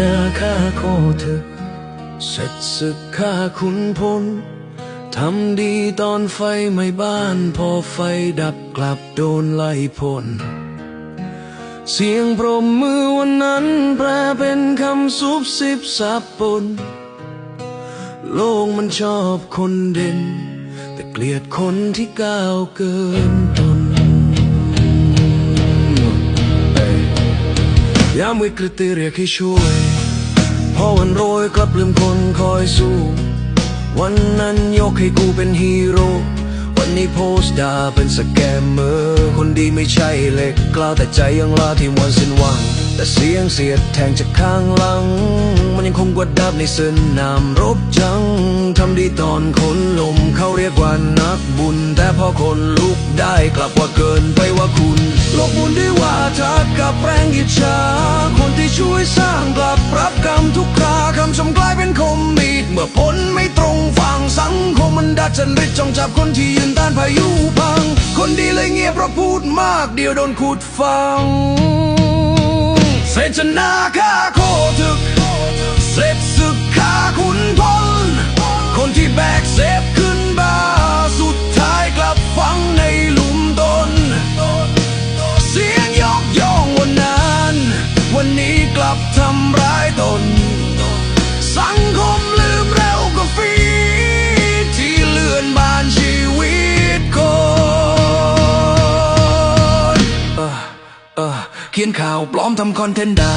นาค่าคอเสร็จศึกฆ่าขุนพลทำดีตอนไฟไหม้บ้าน พอไฟดับกลับโดนไล่พ้นเสียงปรบมือวันนั้นแปลเป็นคำซุบซิบซับปน โลกมันชอบคนเด่น แต่เกลียดคนที่ก้าวเกิน ยามวิกฤตเรียกให้ช่วยพอวันโรยกลับลืมคนคอยสู้ วันนั้นยกให้กูเป็นฮีโร่ วันนี้โพสต์ด่าเป็นสแกมเมอร์ คนดีไม่ใช่เล็กกล้าแต่ใจยังลาที่วันสิ้นหวัง แต่เสียงเสียดแทงจากข้างหลัง มันยังคงกดดับในสนามรบจัง ทำดีตอนคนลมเขาเรียกว่านักบุญ แต่พอคนลุกได้กลับว่าเกินไปว่าคุณ โลกบุญด้วยว่าทักกับแรงอิจฉา ยสร้างกลับรับกรรมทุกคราคำชมกลายเป็นคมมีด เมื่อผลไม่ตรงฝั่งสังคมมันดัดจริตจ้องจับคนที่ยืนต้านพายุพัง คนดีเลยเงียบเพราะพูดมากเดียวโดนขุดฟังเสร็จชนะฆ่า เขียนข่าวปลอมทำคอนเทนต์ด่า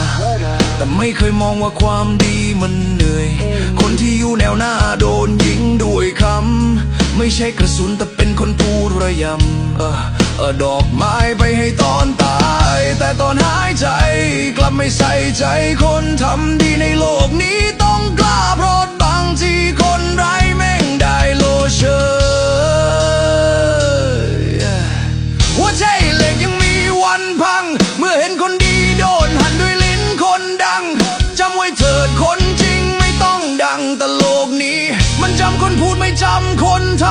แต่ไม่เคยมองว่าความดีมันเหนื่อย คนที่อยู่แนวหน้าโดนยิงด้วยคำ ไม่ใช่กระสุนแต่เป็นคนพูดระยำเออเออดอกไม้ไปให้ตอนตาย แต่ตอนหายใจ กลับไม่ใส่ใจคนทำดีในโลกนี้ต้องกล้าเพราะบางทีคนไร้แม่งได้โลเชยหัวใจเหล็กยังมีวันพัง จำคนท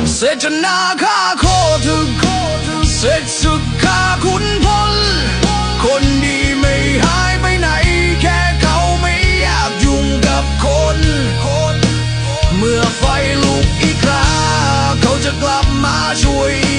ำเสร็จนาคาโคถึงเสร็จสุดคาคุณพล คนดีไม่หายไปไหน แค่เขาไม่อยากยุ่งกับคน เมื่อไฟลุกอีกคราเขาจะกลับมาช่วย